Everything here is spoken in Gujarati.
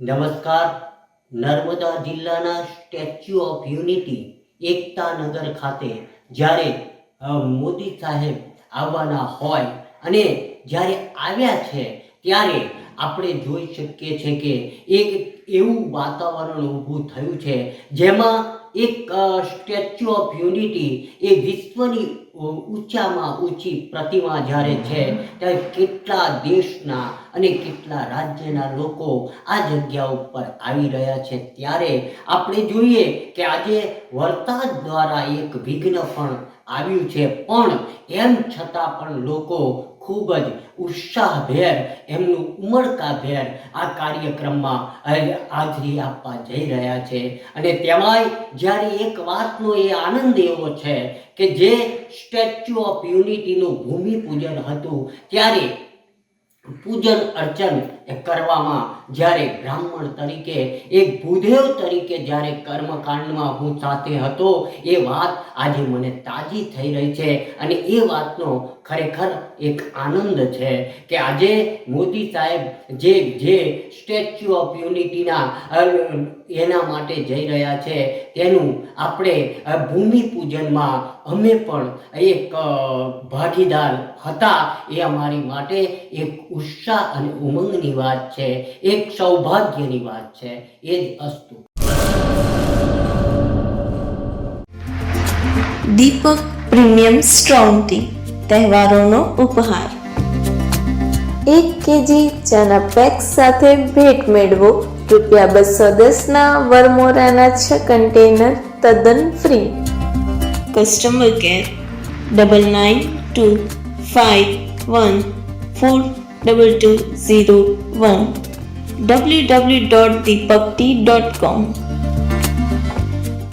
નમસ્કાર. નર્મદા જિલ્લાના સ્ટેચ્યુ ઓફ યુનિટી, એકતા નગર ખાતે જ્યારે મોદી સાહેબ આવવાના હોય અને જ્યારે આવ્યા છે, ત્યારે આપણે જોઈ શકીએ છીએ કે એક એવું વાતાવરણ ઊભું થયું છે, જેમાં એક સ્ટેચ્યુ ઓફ યુનિટી એ વિશ્વની ઊંચામાં ઊંચી પ્રતિમા જ્યારે છે ત્યારે કેટલા દેશના અને કેટલા રાજ્યના લોકો આ જગ્યા ઉપર આવી રહ્યા છે. ત્યારે આપણે જોઈએ કે આજે વરસાદ દ્વારા એક વિઘ્ન પણ આવ્યું છે. પણ એમ છતાં પણ લોકો ખૂબ જ ઉત્સાહભેર એમનું ઉમળકાભેર આ કાર્યક્રમમાં હાજરી આપવા જઈ રહ્યા છે. અને તેમાંય જ્યારે એક વાતનો એ આનંદ એવો છે કે જે સ્ટેચ્યુ ઓફ યુનિટીનું ભૂમિપૂજન હતું, ત્યારે પૂજન અર્ચન કરવામાં જ્યારે બ્રાહ્મણ તરીકે એક ભૂદેવ તરીકે જ્યારે કર્મકાંડમાં હું સાથે હતો, એ વાત આજે મને તાજી થઈ રહી છે અને એ વાતનો ખરેખર એક આનંદ છે કે આજે મોદી સાહેબ જે જે સ્ટેચ્યુ ઓફ યુનિટીના એના માટે જઈ રહ્યા છે, તેનું આપણે ભૂમિપૂજનમાં અમે પણ એક ભાગીદાર હતા એ અમારી માટે એક ઉત્સાહ અને ઉમંગની વાત છે, એક સૌભાગ્યની વાત છે, એ જ અસ્તુ. દીપક પ્રીમિયમ સ્ટ્રોંગ ટી, તહેવારોનો ઉપહાર. એક કેજી ચાના પેક સાથે ભેટ મેળવો, રૂપિયા બસો દસના વરમોરાના છ કન્ટેનર તદ્દન free. Customer care, double nine two five one four double two